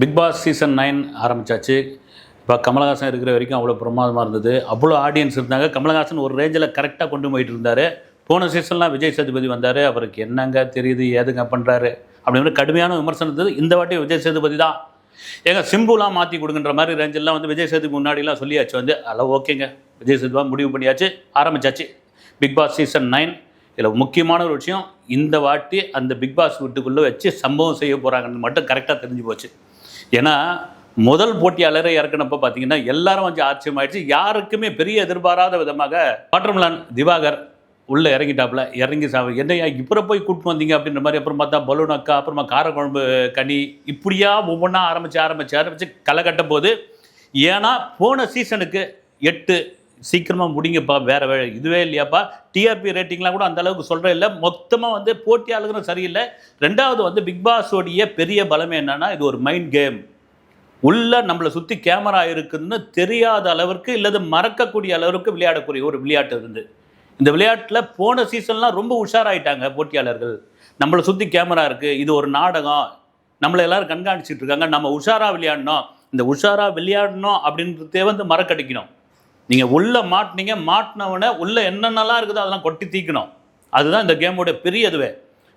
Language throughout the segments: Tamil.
பிக் பாஸ் சீசன் நைன் ஆரம்பிச்சாச்சு. இப்போ கமலஹாசன் இருக்கிற வரைக்கும் அவ்வளோ பிரமாதமாக இருந்தது. அவ்வளோ ஆடியன்ஸ் இருந்தாங்க. கமலஹாசன் ஒரு ரேஞ்சில் கரெக்டாக கொண்டு போயிட்டு இருந்தார். போன சீசன்லாம் விஜய் சேதுபதி வந்தார். அவருக்கு என்னங்க தெரியுது ஏதுங்க பண்ணுறாரு அப்படிங்கிற கடுமையான விமர்சனம் இருந்தது. இந்த வாட்டி விஜய் சேதுபதி தான். ஏங்க சிம்புலாம் மாற்றி கொடுக்குன்ற மாதிரி ரேஞ்செல்லாம் வந்து விஜய் சேதுக்கு முன்னாடிலாம் சொல்லியாச்சு. வந்து அதெல்லாம் ஓகேங்க. விஜய் சேதுபா முடிவு பண்ணியாச்சு. ஆரம்பிச்சாச்சு. பிக் பாஸ் சீசன் நைன் இதில் முக்கியமான ஒரு விஷயம் இந்த வாட்டி அந்த பிக் பாஸ் வீட்டுக்குள்ளே வச்சு சம்பவம் செய்ய போகிறாங்கன்னு மட்டும் கரெக்டாக தெரிஞ்சு போச்சு. ஏன்னா முதல் போட்டியாளரை இறக்குனப்ப பார்த்தீங்கன்னா எல்லாரும் கொஞ்சம் ஆச்சரியமாயிடுச்சு. யாருக்குமே பெரிய எதிர்பாராத விதமாக வாட்டர்மலான் திவாகர் உள்ளே இறங்கிட்டாப்புல. இறங்கி சா என்னையா இப்போ போய் கூப்பிட்டு வந்தீங்க அப்படின்ற மாதிரி அப்புறம் பார்த்தா பலூன் அக்கா அப்புறமா காரக்குழம்பு கனி இப்படியா ஒவ்வொன்றா ஆரம்பித்து ஆரம்பித்து ஆரம்பித்து களை கட்டும் போது ஏன்னா போன சீசனுக்கு எட்டு சீக்கிரமாக முடிங்கப்பா வேறு வேலை. இதுவே இல்லையாப்பா? டிஆர்பி ரேட்டிங்லாம் கூட அந்த அளவுக்கு சொல்கிறேன் இல்லை. மொத்தமாக வந்து போட்டியாளர்களும் சரியில்லை. ரெண்டாவது வந்து பிக் பாஸோடைய பெரிய பலமே என்னன்னா இது ஒரு மைண்ட் கேம் உள்ள நம்மளை சுற்றி கேமரா இருக்குதுன்னு தெரியாத அளவிற்கு இல்லது மறக்கக்கூடிய அளவிற்கு விளையாடக்கூடிய ஒரு விளையாட்டு இருந்து இந்த விளையாட்டில் போன சீசன்லாம் ரொம்ப உஷாராயிட்டாங்க போட்டியாளர்கள். நம்மளை சுற்றி கேமரா இருக்குது இது ஒரு நாடகம். நம்மளை எல்லோரும் கண்காணிச்சிட்டு இருக்காங்க. நம்ம உஷாராக விளையாடணும். இந்த உஷாரா விளையாடணும் அப்படின்றதே வந்து மறக்கடிக்கணும். நீங்கள் உள்ளே மாட்டினீங்க மாட்டினவனை உள்ளே என்னென்னலாம் இருக்குதோ அதெல்லாம் கொட்டி தீக்கணும். அதுதான் இந்த கேமோட பெரிய இதுவே.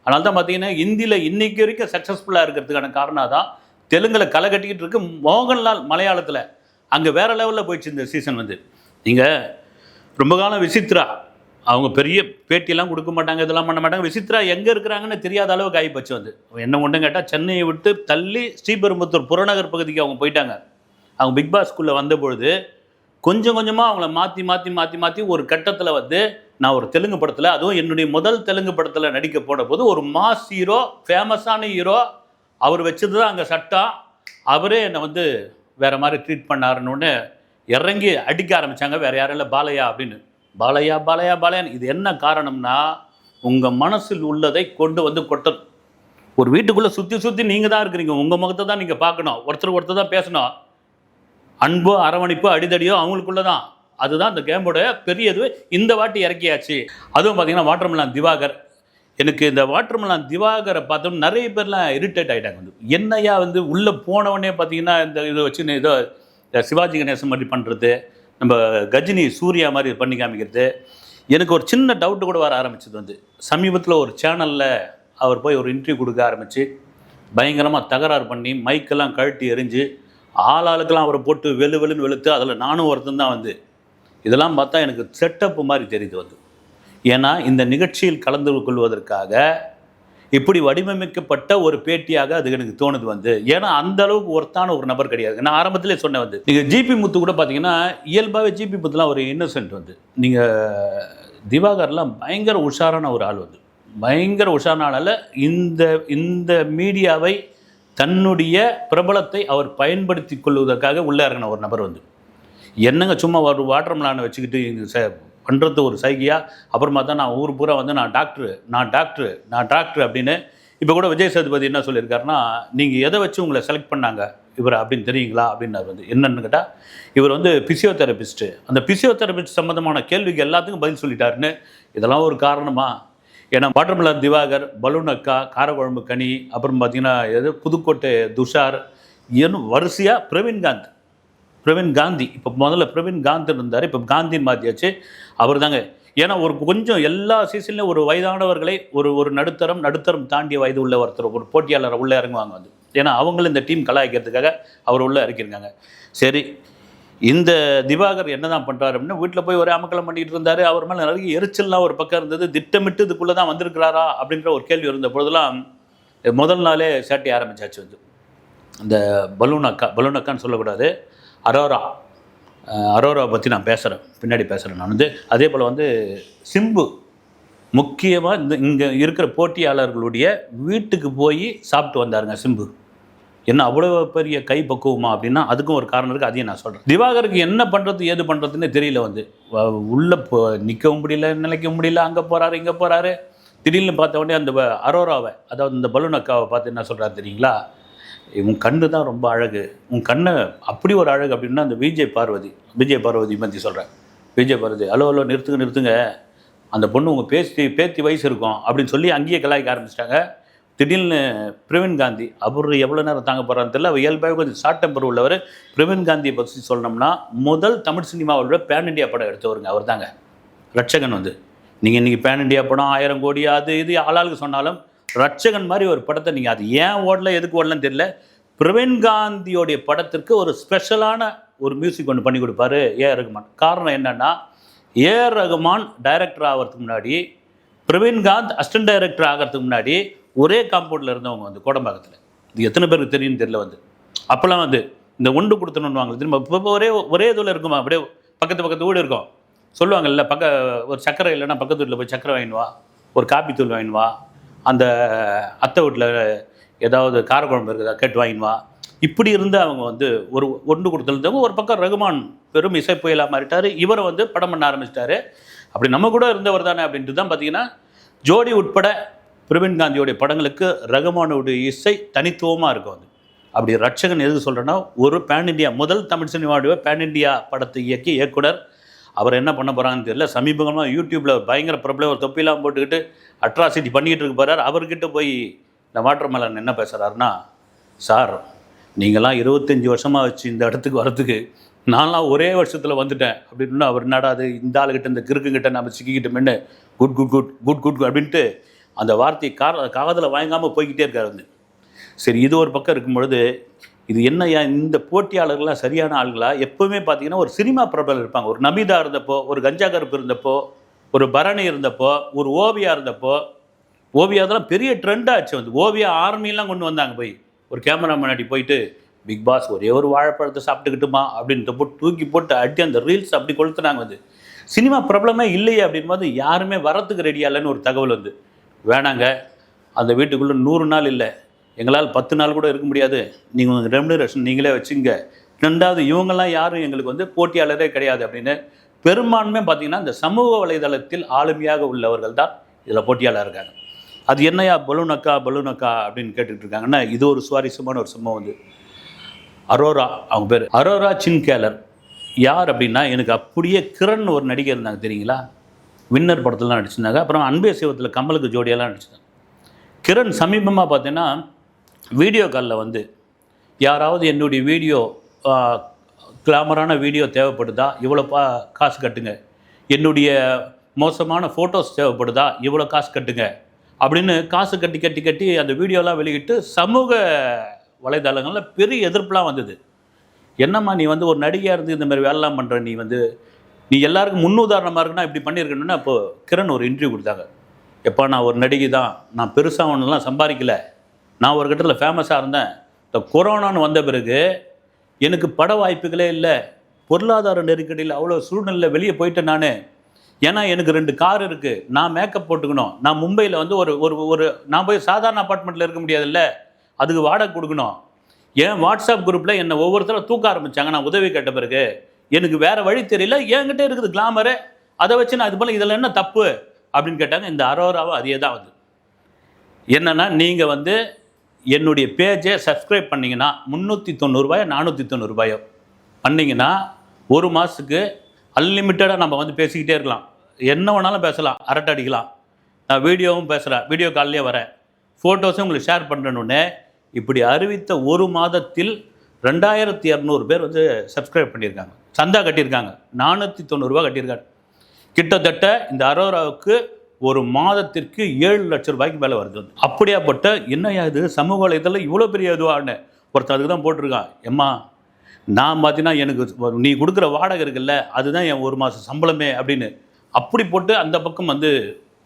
அதனால தான் பார்த்தீங்கன்னா இந்தியில் இன்னைக்கு வரைக்கும் சக்ஸஸ்ஃபுல்லாக இருக்கிறதுக்கான காரணம் தான் தெலுங்கில் களை கட்டிக்கிட்டு இருக்கு மோகன்லால் மலையாளத்தில். அங்கே வேற லெவலில் போயிடுச்சு இந்த சீசன் வந்து. நீங்கள் ரொம்ப காலம் விசித்ரா அவங்க பெரிய பேட்டியெல்லாம் கொடுக்க மாட்டாங்க இதெல்லாம் பண்ண மாட்டாங்க. விசித்ரா எங்கே இருக்கிறாங்கன்னு தெரியாத அளவுக்கு ஆகிப்போச்சு வந்து. என்ன ஒன்றும் கேட்டால் சென்னையை விட்டு தள்ளி ஸ்ரீபெரும்புத்தூர் புறநகர் பகுதிக்கு அவங்க போயிட்டாங்க. அவங்க பிக் பாஸ்க்குள்ளே வந்த பொழுது கொஞ்சம் கொஞ்சமாக அவங்கள மாற்றி மாற்றி மாற்றி மாற்றி ஒரு கட்டத்தில் வந்து நான் ஒரு தெலுங்கு படத்தில் அதுவும் என்னுடைய முதல் தெலுங்கு படத்தில் நடிக்க போன போது ஒரு மாஸ் ஹீரோ ஃபேமஸான ஹீரோ அவர் வச்சது தான் அங்கே சட்டம். அவரே என்னை வந்து வேற மாதிரி ட்ரீட் பண்ணாருன்னு இறங்கி அடிக்க ஆரம்பித்தாங்க வேற யாரும் இல்லை பாலையா அப்படின்னு. பாலையா பாலையா பாலையான்னு. இது என்ன காரணம்னா உங்கள் மனசில் உள்ளதை கொண்டு வந்து கொட்டணும். ஒரு வீட்டுக்குள்ளே சுற்றி சுற்றி நீங்கள் தான் இருக்கிறீங்க. உங்கள் முகத்தை தான் நீங்கள் பார்க்கணும். ஒருத்தர் ஒருத்தர் தான் பேசணும். அன்போ அரவணைப்போ அடிதடியோ அவங்களுக்குள்ள தான் அதுதான் அந்த கேமோட பெரிய இது இந்த வாட்டி இறக்கியாச்சு. அதுவும் பார்த்தீங்கன்னா வாட்டர்மெலான் திவாகர். எனக்கு இந்த வாட்டர்மெலான் திவாகரை பார்த்தோம் நிறைய பேர்லாம் இரிட்டேட் ஆகிட்டாங்க வந்து என்னையா வந்து உள்ளே போனவொடனே பார்த்தீங்கன்னா இந்த இதை வச்சு ஏதோ சிவாஜி கணேசன் மாதிரி பண்ணுறது நம்ம கஜினி சூர்யா மாதிரி பண்ணி காமிக்கிறது. எனக்கு ஒரு சின்ன டவுட்டு கூட வர ஆரம்பிச்சது வந்து சமீபத்தில் ஒரு சேனலில் அவர் போய் ஒரு இன்டர்வியூ கொடுக்க ஆரம்பித்து பயங்கரமாக தகராறு பண்ணி மைக்கெல்லாம் கழட்டி எரிஞ்சு ஆள் ஆளுக்கெல்லாம் அவரை போட்டு வெளு வெளுன்னு வெளுத்து அதில் நானும் ஒருத்தன் தான் வந்து. இதெல்லாம் பார்த்தா எனக்கு செட்டப்பு மாதிரி தெரியுது வந்து. ஏன்னா இந்த நிகழ்ச்சியில் கலந்து கொள்வதற்காக இப்படி வடிவமைக்கப்பட்ட ஒரு பேட்டியாக அது எனக்கு தோணுது வந்து. ஏன்னா அந்த அளவுக்கு ஒருத்தான ஒரு நபர் கிடையாது. நான் ஆரம்பத்திலே சொன்னேன் வந்து. நீங்கள் ஜிபி முத்து கூட பார்த்தீங்கன்னா இயல்பாகவே ஜிபி முத்துலாம் ஒரு இன்னசென்ட் வந்து. நீங்கள் திவாகர்லாம் பயங்கர உஷாரான ஒரு ஆள் வந்து. பயங்கர உஷாரான ஆளால் இந்த இந்த மீடியாவை தன்னுடைய பிரபலத்தை அவர் பயன்படுத்தி கொள்வதற்காக உள்ளே இறங்கின ஒரு நபர் வந்து. என்னங்க சும்மா ஒரு வாட்டர் மிலானை வச்சுக்கிட்டு ச பண்ணுறது ஒரு சைகியா? அப்புறமா தான் நான் ஊர் பூரா வந்து நான் டாக்டரு நான் டாக்டரு நான் டாக்டர் அப்படின்னு இப்போ கூட விஜய் சேதுபதி என்ன சொல்லியிருக்காருன்னா நீங்கள் எதை வச்சு உங்களை செலக்ட் பண்ணாங்க? இவர் அப்படின்னு தெரியுங்களா? அப்படின்னு வந்து. என்னன்னு கேட்டால் இவர் வந்து பிசியோதெரபிஸ்ட்டு அந்த பிசியோதெரபிஸ்ட் சம்மந்தமான கேள்விக்கு எல்லாத்துக்கும் பதில் சொல்லிட்டாருன்னு. இதெல்லாம் ஒரு காரணமாக ஏன்னா வாட்டர்மெலன் திவாகர் பலூன் அக்கா காரக்குழம்பு கனி அப்புறம் பார்த்தீங்கன்னா எது? புதுக்கோட்டை துஷார் இன்னும் வரிசையாக பிரவீன்காந்த் பிரவீன் காந்தி. இப்போ முதல்ல பிரவீன் காந்த் இருந்தார். இப்போ காந்தின்னு மாற்றியாச்சு அவர் தாங்க ஏன்னா ஒரு கொஞ்சம் எல்லா சீசன்லையும் ஒரு வயதானவர்களை ஒரு ஒரு நடுத்தரம் நடுத்தரம் தாண்டிய வயது உள்ள ஒருத்தர் ஒரு போட்டியாளரை உள்ளே இறங்குவாங்க வந்து ஏன்னா அவங்களும் இந்த டீம் கலாய்க்கிறதுக்காக அவர் உள்ளே இறக்கியிருக்காங்க. சரி இந்த திவாகர் என்ன தான் பண்ணுறாரு அப்படின்னா வீட்டில் போய் ஒரு அமக்கலம் பண்ணிட்டு இருந்தார். அவர் மேலே நிறைய எரிச்சல்லாம் ஒரு பக்கம் இருந்தது. திட்டமிட்டு இதுக்குள்ளே தான் வந்திருக்கிறாரா அப்படின்ற ஒரு கேள்வி இருந்த பொழுதெல்லாம் முதல் நாளே சேட்டை ஆரம்பிச்சாச்சு வந்து. இந்த பலூன் அக்கா பலூன் அக்கான்னு சொல்லக்கூடாது. அரோரா அரோராவை பற்றி நான் பேசுகிறேன் பின்னாடி பேசுகிறேன் நான் வந்து. அதே போல் வந்து சிம்பு முக்கியமாக இந்த இங்கே இருக்கிற போட்டியாளர்களுடைய வீட்டுக்கு போய் சாப்பிட்டு வந்தாருங்க சிம்பு. என்ன அவ்வளோ பெரிய கை பக்குவமா அப்படின்னா அதுக்கும் ஒரு காரணம் இருக்குது அதையும் நான் சொல்கிறேன் திவாகருக்கு என்ன பண்ணுறது ஏது பண்ணுறதுன்னு தெரியல வந்து. வ- போ நிற்கவும் முடியல நிலைக்க முடியல அங்கே போகிறாரு இங்கே போகிறாரு திடீர்னு பார்த்த உடனே அந்த அரோராவை அதாவது இந்த பலூன் அக்காவை பார்த்து என்ன சொல்கிறாரு தெரியுங்களா? உன் கண்ணு தான் ரொம்ப அழகு. உன் கண்ணை அப்படி ஒரு அழகு அப்படின்னா அந்த விஜய் பார்வதி விஜய் பார்வதி பற்றி சொல்கிறேன் விஜய் பார்வதி அலோ அலோ நிறுத்துங்க நிறுத்துங்க. அந்த பொண்ணு உங்கள் பேசி பேத்தி வயசு இருக்கும். அப்படின்னு சொல்லி அங்கேயே கலாய்க்க ஆரம்பிச்சிட்டாங்க. திடீர்னு பிரவீன் காந்தி அவர் எவ்வளோ நேரம் தாங்க போகிறான்னு தெரியல அவர் இயல்பாக கொஞ்சம் ஷார்ட் டெம்பர் உள்ளவர். பிரவீன் காந்தியை பற்றி சொல்லணும்னா முதல் தமிழ் சினிமாவோட பேன் இண்டியா படம் எடுத்தவருங்க அவர் தாங்க ரட்சகன் வந்து. நீங்கள் இன்றைக்கி பேன் இண்டியா படம் ஆயிரம் கோடி அது இது ஆளாளுக்கு சொன்னாலும் ரட்சகன் மாதிரி ஒரு படத்தை நீங்கள் அது ஏன் ஓடல எதுக்கு ஓடலன்னு தெரியல. பிரவீன் காந்தியோடைய படத்திற்கு ஒரு ஸ்பெஷலான ஒரு மியூசிக் ஒன்று பண்ணி கொடுப்பாரு ஏஆர் ரகுமான். காரணம் என்னன்னா ஏஆர் ரகுமான் டைரக்டர் ஆகிறதுக்கு முன்னாடி பிரவீன்காந்த் அசிஸ்டன்ட் டைரக்டர் ஆகிறதுக்கு முன்னாடி ஒரே காம்பவுண்டில் இருந்தவங்க வந்து கோடம்பாக்கத்தில் இது எத்தனை பேருக்கு தெரியும்னு தெரியல வந்து. அப்போல்லாம் வந்து இந்த ஒன்று கொடுத்தணுன்னு திரும்ப இப்போ ஒரே ஒரே இதில் இருக்குமா? அப்படியே பக்கத்து பக்கத்து வீடு இருக்கும். சொல்லுவாங்கல்ல பக்க ஒரு சக்கரை இல்லைன்னா பக்கத்து வீட்டில் போய் சக்கரை வாங்கினுவா ஒரு காப்பி தூள் வாங்கினுவா அந்த அத்தை வீட்டில் ஏதாவது காரக்குழம்பு இருக்குதா கேட்டு வாங்கினுவா இப்படி இருந்து அவங்க வந்து ஒரு ஒன்று கொடுத்துருந்தவங்க ஒரு பக்கம் ரகுமான் பெரும் இசை புயலாக மாறிட்டார். இவரை வந்து படம் பண்ண ஆரம்பிச்சிட்டாரு. அப்படி நம்ம கூட இருந்தவர் தானே அப்படின்ட்டு தான் பார்த்தீங்கன்னா ஜோடி உட்பட பிரவீன் காந்தியோடைய படங்களுக்கு ரகுமானோடைய இசை தனித்துவமாக இருக்கும் அது அப்படி ரட்சகன் எதுக்கு சொல்கிறேன்னா ஒரு பேன் இண்டியா முதல் தமிழ் சினிமாவுடைய பேன் இண்டியா படத்தை இயக்கி இயக்குனர். அவர் என்ன பண்ண போகிறாங்கன்னு தெரியல. சமீபமாக யூடியூப்பில் பயங்கர பிரபலம் ஒரு தொப்பிலாம் போட்டுக்கிட்டு அட்ராசிட்டி பண்ணிக்கிட்டு இருக்க போகிறார் அவர்கிட்ட போய் இந்த வாட்டர் மேலன் என்ன பேசுகிறாருன்னா சார் நீங்களாம் இருபத்தஞ்சி வருஷமாக வச்சு இந்த இடத்துக்கு வரதுக்கு நான்லாம் ஒரே வருஷத்தில் வந்துட்டேன். அப்படின்னு அவர் என்னடா அது இந்த ஆளுகிட்ட இந்த கிறுக்குங்கிட்ட நம்ம சிக்கிக்கிட்டோம்னு good good good good good அப்படின்ட்டு அந்த வார்த்தையை கார காதில் வாங்காமல் போய்கிட்டே இருக்காரு வந்து சரி இது ஒரு பக்கம் இருக்கும் பொழுது இது என்ன இந்த போட்டியாளர்களாக சரியான ஆளுங்களா எப்போவுமே பார்த்தீங்கன்னா ஒரு சினிமா பிரபலம் இருப்பாங்க. ஒரு நமிதா இருந்தப்போ ஒரு கஞ்சா கருப்பு இருந்தப்போ ஒரு பரணி இருந்தப்போ ஒரு ஓவியா இருந்தப்போ ஓவியா அதெல்லாம் பெரிய ட்ரெண்ட் ஆச்சு வந்து. ஓவியா ஆர்மிலாம் கொண்டு வந்தாங்க போய். ஒரு கேமரா முன்னாடி போயிட்டு பிக் பாஸ் ஒரே ஒரு வாழைப்பழத்தை சாப்பிட்டுக்கிட்டுமா? அப்படின்ட்டு போட்டு தூக்கி போட்டு அடி அந்த ரீல்ஸ் அப்படி கொளுத்துனாங்க வந்து. சினிமா பிரபலமே இல்லையே அப்படின் போது யாருமே வரத்துக்கு ரெடியா இல்லைன்னு ஒரு தகவல் வந்து. வேணாங்க. அந்த வீட்டுக்குள்ளே நூறு நாள் இல்லை. எங்களால் பத்து நாள் கூட இருக்க முடியாது. நீங்கள் உங்கள் ரெமுனரேஷன் நீங்களே வச்சுங்க. ரெண்டாவது இவங்கெல்லாம் யாரும் எங்களுக்கு வந்து போட்டியாளரே கிடையாது அப்படின்னு பெரும்பான்மை பார்த்தீங்கன்னா இந்த சமூக வலைதளத்தில் ஆளுமையாக உள்ளவர்கள் தான் இதில் போட்டியாளர் இருக்காங்க. அது என்னையா? பலூனக்கா பலூனக்கா அப்படின்னு கேட்டுட்டு இருக்காங்கன்னா இது ஒரு சுவாரஸ்யமான ஒரு சம்பவம் வந்து. அரோரா அவங்க பேர். அரோரா சின்கேலர். யார் அப்படின்னா எனக்கு அப்படியே கிரண் ஒரு நடிகை இருந்தாங்க தெரியுங்களா? வின்னர் படத்துலலாம் நடிச்சிருந்தாங்க. அப்புறம் அன்பே சிவத்தில் கமலுக்கு ஜோடியெல்லாம் நடிச்சிருந்தாங்க. கிரண் சமீபமாக பார்த்தீங்கன்னா வீடியோ காலில் வந்து யாராவது என்னுடைய வீடியோ கிளாமரான வீடியோ தேவைப்படுதா? இவ்வளோ பா காசு கட்டுங்க. என்னுடைய மோசமான ஃபோட்டோஸ் தேவைப்படுதா? இவ்வளோ காசு கட்டுங்க. அப்படின்னு காசு கட்டி கட்டி கட்டி அந்த வீடியோலாம் வெளியிட்டு சமூக வலைதளங்களில் பெரிய எதிர்ப்புலாம் வந்தது. என்னம்மா நீ வந்து ஒரு நடிகையாக இருந்து இந்த மாதிரி வேலைலாம் பண்ணுற நீ வந்து நீ எல்லாருக்கும் முன்னுதாரணமாக இருக்குன்னா இப்படி பண்ணியிருக்கணும்னா அப்போ கிரண் ஒரு இன்டர்வியூ கொடுத்தாங்க. எப்போ நான் ஒரு நடிகை தான். நான் பெருசாக ஒன்றுலாம் சம்பாதிக்கல. நான் ஒரு கட்டத்தில் ஃபேமஸாக இருந்தேன். இந்த கொரோனான்னு வந்த பிறகு எனக்கு பட வாய்ப்புகளே இல்லை. பொருளாதார நெருக்கடியில் அவ்வளோ சூழ்நிலை வெளியே போயிட்டேன் நான். ஏன்னா எனக்கு ரெண்டு கார் இருக்குது நான் மேக்கப் போட்டுக்கணும். நான் மும்பையில் வந்து ஒரு ஒரு ஒரு நான் போய் சாதாரண அப்பார்ட்மெண்ட்டில் இருக்க முடியாதுல்ல. அதுக்கு வாடகை கொடுக்கணும். ஏன் வாட்ஸ்அப் குரூப்பில் என்னை ஒவ்வொருத்தரும் தூக்க ஆரம்பித்தாங்க நான் உதவி கேட்ட பிறகு எனக்கு வேறு வழி தெரியல என்கிட்ட இருக்குது கிளாமரு அதை வச்சு நான் இது போல் இதில் என்ன தப்பு? அப்படின்னு கேட்டாங்க. இந்த அரோராவும் அதே தான் வந்து. என்னென்னா நீங்கள் வந்து என்னுடைய பேஜை சப்ஸ்கிரைப் பண்ணிங்கன்னா முந்நூற்றி தொண்ணூறுபாயோ நானூற்றி தொண்ணூறுபாயோ பண்ணிங்கன்னா ஒரு மாதத்துக்கு அன்லிமிட்டடாக நம்ம வந்து பேசிக்கிட்டே இருக்கலாம். என்ன வேணாலும் பேசலாம். அரட்டை அடிக்கலாம். நான் வீடியோவும் பேசுகிறேன் வீடியோ கால்லேயே வரேன். ஃபோட்டோஸும் உங்களுக்கு ஷேர் பண்ணுறேன்னு இப்படி அறிவித்த ஒரு மாதத்தில் ரெண்டாயிரத்தி இரநூறு பேர் வந்து சப்ஸ்கிரைப் பண்ணியிருக்காங்க. சந்தா கட்டியிருக்காங்க. நானூற்றி தொண்ணூறுரூவா கட்டியிருக்காங்க. கிட்டத்தட்ட இந்த அரோராவுக்கு ஒரு மாதத்திற்கு ஏழு லட்சம் ரூபாய்க்கு மேலே வருது அப்படியாப்பட்ட என்னையா இது? சமூக வலைதளம் இவ்வளோ பெரிய இதுவான்னு ஒருத்தர் அதுக்கு தான் போட்டிருக்கான் எம்மா நான் பார்த்தீங்கன்னா எனக்கு நீ கொடுக்குற வாடகை இருக்குல்ல அதுதான் என் ஒரு மாதம் சம்பளமே அப்படின்னு. அப்படி போட்டு அந்த பக்கம் வந்து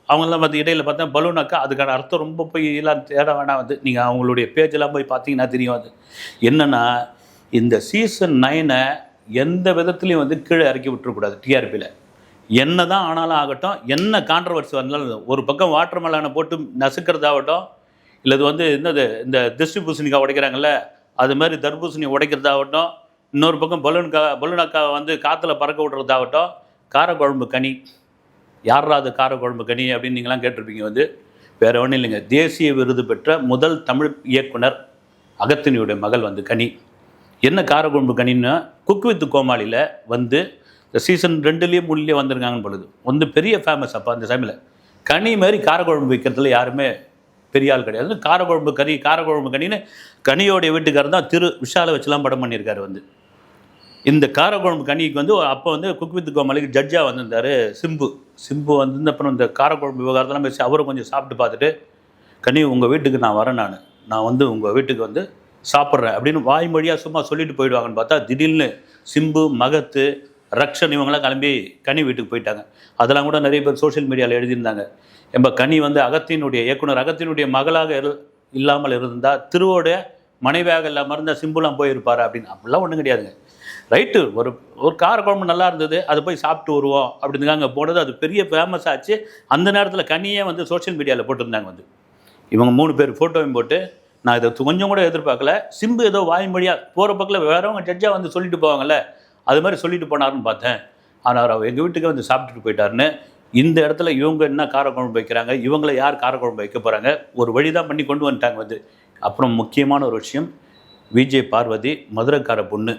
அவங்கெல்லாம் வந்து இடையில பார்த்தா பலூனாக்கா அதுக்கான அர்த்தம் ரொம்ப போய் எல்லாம் தேட வேணாம் வந்து. நீங்கள் அவங்களுடைய பேஜெல்லாம் போய் பார்த்தீங்கன்னா தெரியும் அது. என்னென்னா இந்த சீசன் நைனை எந்த விதத்துலையும் வந்து கீழே இறக்கி விட்டுறக்கூடாது டிஆர்பியில் என்ன தான் ஆனாலும் ஆகட்டும் என்ன கான்ட்ரவர்சி வந்தாலும் ஒரு பக்கம் வாட்டர் மெலானை போட்டு நசுக்கிறதாகட்டும் இல்லை இது வந்து என்னது இந்த திருஷ்டி பூசணிக்காய் உடைக்கிறாங்கல்ல அது மாதிரி தர்பூசணி உடைக்கிறதாகட்டும் இன்னொரு பக்கம் பலூன்கா பலூனாக்கா வந்து காற்றுல பறக்க விடுறதாகட்டும் காரக்குழம்பு கனி. யாரா அது காரக்குழம்பு கனி அப்படின்னு நீங்களாம் கேட்டிருப்பீங்க வந்து வேறு ஒன்றும் இல்லைங்க. தேசிய விருது பெற்ற முதல் தமிழ் இயக்குனர் அகத்தினியுடைய மகள் வந்து கனி. என்ன காரக்குழம்பு கனின்னா குக் வித் கோமாளியில் வந்து இந்த சீசன் ரெண்டுலேயே மூணுலேயே வந்திருக்காங்கன்னு பொழுது வந்து பெரிய ஃபேமஸ் அப்போ அந்த சமையல கனி மாதிரி காரக்குழம்பு வைக்கிறதுல யாருமே பெரிய ஆள் கிடையாது. காரக்குழம்பு கறி காரக்குழம்பு கனின்னு கனியோடைய வீட்டுக்காரர் தான் திரு விஷாலை வச்சுலாம் படம் பண்ணியிருக்காரு வந்து. இந்த காரக்குழம்பு கனிக்கு வந்து அப்போ வந்து குக் வித் கோமாளிக்கு ஜட்ஜாக வந்திருந்தார் சிம்பு. சிம்பு வந்து அப்புறம் இந்த காரக்குழம்பு விவகாரத்தெல்லாம் பேசி அவரும் கொஞ்சம் சாப்பிட்டு பார்த்துட்டு கனி உங்கள் வீட்டுக்கு நான் வரேன் நான். நான் வந்து உங்கள் வீட்டுக்கு வந்து சாப்பிட்றேன். அப்படின்னு வாய்மொழியாக சும்மா சொல்லிட்டு போயிடுவாங்கன்னு பார்த்தா திடீர்னு சிம்பு மகத்து ரக்ஷன் இவங்கெல்லாம் கிளம்பி கனி வீட்டுக்கு போயிட்டாங்க. அதெல்லாம் கூட நிறைய பேர் சோஷியல் மீடியாவில் எழுதியிருந்தாங்க. எம்ப கனி வந்து அகத்தினுடைய இயக்குனர் அகத்தினுடைய மகளாக இரு இல்லாமல் இருந்தால் திருவோடைய மனைவியாக இல்லாமல் இருந்தால் சிம்புலாம் போயிருப்பார் அப்படின்னு? அப்படிலாம் ஒன்றும் கிடையாதுங்க. ரைட்டு ஒரு ஒரு கார குழம்பு நல்லா இருந்தது அதை போய் சாப்பிட்டு வருவோம் அப்படின்னு அங்கே போனது அது பெரிய ஃபேமஸ் ஆச்சு. அந்த நேரத்தில் கனியே வந்து சோஷியல் மீடியாவில் போட்டிருந்தாங்க வந்து. இவங்க மூணு பேர் ஃபோட்டோவையும் போட்டு நான் இதை கொஞ்சம் கூட எதிர்பார்க்கல. சிம்பு ஏதோ வாய்மொழியாக போகிற பக்கத்தில் வேறவங்க ஜட்ஜாக வந்து சொல்லிட்டு போவாங்கல்ல அது மாதிரி சொல்லிட்டு போனாருன்னு பார்த்தேன். ஆனால் அவர் எங்கள் வீட்டுக்கே வந்து சாப்பிட்டுட்டு போயிட்டாருன்னு இந்த இடத்துல இவங்க என்ன காரக்குழம்பு வைக்கிறாங்க இவங்கள யார் காரக்குழம்பு வைக்க போகிறாங்க ஒரு வழி தான் பண்ணி கொண்டு வந்துட்டாங்க வந்து. அப்புறம் முக்கியமான ஒரு விஷயம் விஜய் பார்வதி மதுரைக்கார பொண்ணு.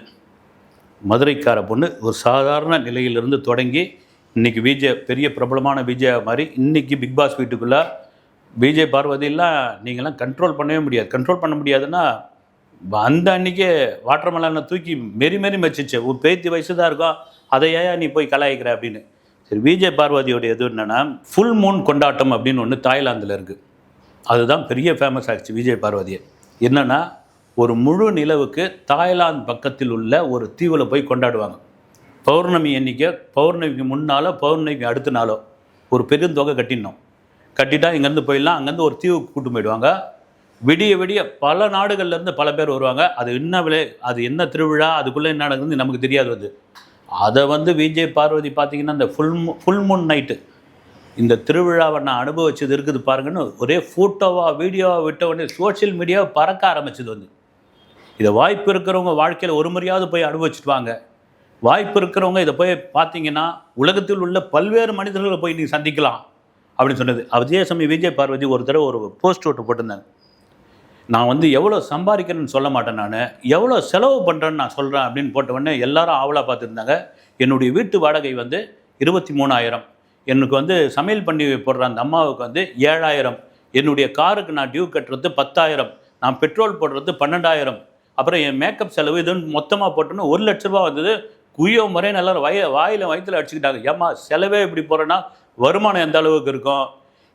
மதுரைக்கார பொண்ணு ஒரு சாதாரண நிலையிலிருந்து தொடங்கி இன்னைக்கு விஜய் பெரிய பிரபலமான விஜயா மாதிரி இன்றைக்கி பிக் பாஸ் வீட்டுக்குள்ளே விஜய் பார்வதியெல்லாம் நீங்களாம் கண்ட்ரோல் பண்ணவே முடியாது. கண்ட்ரோல் பண்ண முடியாதுன்னா அந்த அன்றைக்கே வாட்டர் மலானை தூக்கி மெரி மெரி மச்சிச்சு. ஒரு பேத்தி வயசு தான் இருக்கும் அதை ஏன் நீ போய் கலாய்க்கிற அப்படின்னு. சரி விஜய் பார்வதியோட இது என்னென்னா ஃபுல் மூன் கொண்டாட்டம் அப்படின்னு ஒன்று தாய்லாந்தில் இருக்குது அதுதான் பெரிய ஃபேமஸ் ஆகிடுச்சு விஜய் பார்வதியை. என்னென்னா ஒரு முழு நிலவுக்கு தாய்லாந்து பக்கத்தில் உள்ள ஒரு தீவில் போய் கொண்டாடுவாங்க. பௌர்ணமி எண்ணிக்கை பௌர்ணமிக்கு முன்னாலோ பௌர்ணமிக்கு அடுத்த நாளோ ஒரு பெருந்தொகை கட்டினோம் கட்டிட்டா இங்கேருந்து போயிடலாம் அங்கேருந்து ஒரு தீவுக்கு கூட்டு போயிடுவாங்க. விடிய விடிய பல நாடுகள்லேருந்து பல பேர் வருவாங்க. அது என்ன விலை அது என்ன திருவிழா அதுக்குள்ளே என்ன நடக்குதுன்னு நமக்கு தெரியாது அது அதை வந்து விஜய் பார்வதி பார்த்தீங்கன்னா இந்த ஃபுல் ஃபுல் மூன் நைட்டு இந்த திருவிழாவை நான் அனுபவிச்சது இருக்குது பாருங்கன்னு ஒரே ஃபோட்டோவாக வீடியோவாக விட்ட உடனே சோஷியல் மீடியாவை பறக்க ஆரம்பிச்சது வந்து. இதை வாய்ப்பு இருக்கிறவங்க வாழ்க்கையில் ஒரு முறையாவது போய் அனுபவிச்சுட்டு வாங்க. வாய்ப்பு இருக்கிறவங்க இதை போய் பார்த்தீங்கன்னா உலகத்தில் உள்ள பல்வேறு மனிதர்களை போய் நீங்கள் சந்திக்கலாம் அப்படின்னு சொன்னது. அதே சமயம் விஜய் பார்வதி ஒரு தடவை ஒரு போஸ்ட் ஓட்டு போட்டிருந்தாங்க. நான் வந்து எவ்வளோ சம்பாதிக்கிறேன்னு சொல்ல மாட்டேன் நான் எவ்வளோ செலவு பண்ணுறேன்னு நான் சொல்கிறேன் அப்படின்னு போட்ட உடனே எல்லாரும் ஆவலாக பார்த்துருந்தாங்க. என்னுடைய வீட்டு வாடகை வந்து இருபத்தி மூணாயிரம். எனக்கு வந்து சமையல் பண்ணி போடுற அந்த அம்மாவுக்கு வந்து ஏழாயிரம். என்னுடைய காருக்கு நான் டியூ கட்டுறது பத்தாயிரம். நான் பெட்ரோல் போடுறது பன்னெண்டாயிரம். அப்புறம் என் மேக்கப் செலவு இதுன்னு மொத்தமாக போட்டோன்னு ஒரு லட்ச ரூபா வந்தது. குய்யோ முறை எல்லாரும் வய வாயில் வயிற்றுல அடிச்சுக்கிட்டாங்க. ஏம்மா செலவே இப்படி போகிறேன்னா வருமானம் எந்த அளவுக்கு இருக்கும்?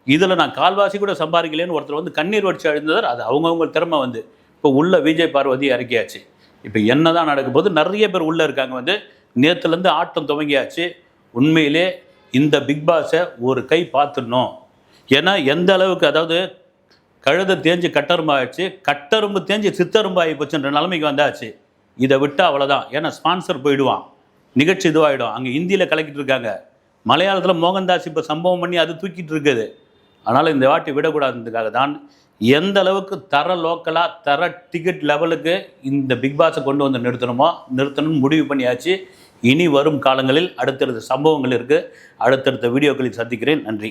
இதில் நான் கால்வாசி கூட சம்பாதிக்கலேன்னு ஒருத்தர் வந்து கண்ணீர் வடிச்சு அழுந்ததார் அது அவங்கவுங்க திறமை வந்து. இப்போ உள்ள விஜய் பார்வதி இறக்கியாச்சு. இப்போ என்ன தான் நடக்கும் போது நிறைய பேர் உள்ளே இருக்காங்க வந்து. நேற்றுலேருந்து ஆட்டம் துவங்கியாச்சு. உண்மையிலே இந்த பிக் பாஸை ஒரு கை பார்த்துடணும். ஏன்னா எந்த அளவுக்கு அதாவது கழுதை தேஞ்சு கட்டரும்பாயிடுச்சு கட்டரும்பு தேஞ்சு சித்தரும்பாகி போச்சுன்ற நிலைமைக்கு வந்தாச்சு. இதை விட்டால் அவ்வளோதான் ஏன்னா ஸ்பான்சர் போயிடுவான். நிகழ்ச்சி இதுவாகிடும் அங்கே ஹிந்தியில் கலக்கிட்டு இருக்காங்க. மலையாளத்தில் மோகன்தாஸ் இப்போ சம்பவம் பண்ணி அது தூக்கிட்டு இருக்குது. அதனால் இந்த வாட்டி விடக்கூடாதுன்றதுக்காக தான் எந்த அளவுக்கு தர லோக்கலாக தர டிக்கெட் லெவலுக்கு இந்த பிக் பாஸை கொண்டு வந்து நிறுத்தணுமோ நிறுத்தணும்னு முடிவு பண்ணியாச்சு. இனி வரும் காலங்களில் அடுத்தடுத்த சம்பவங்கள் இருக்குது அடுத்தடுத்த வீடியோக்களில் சந்திக்கிறேன். நன்றி.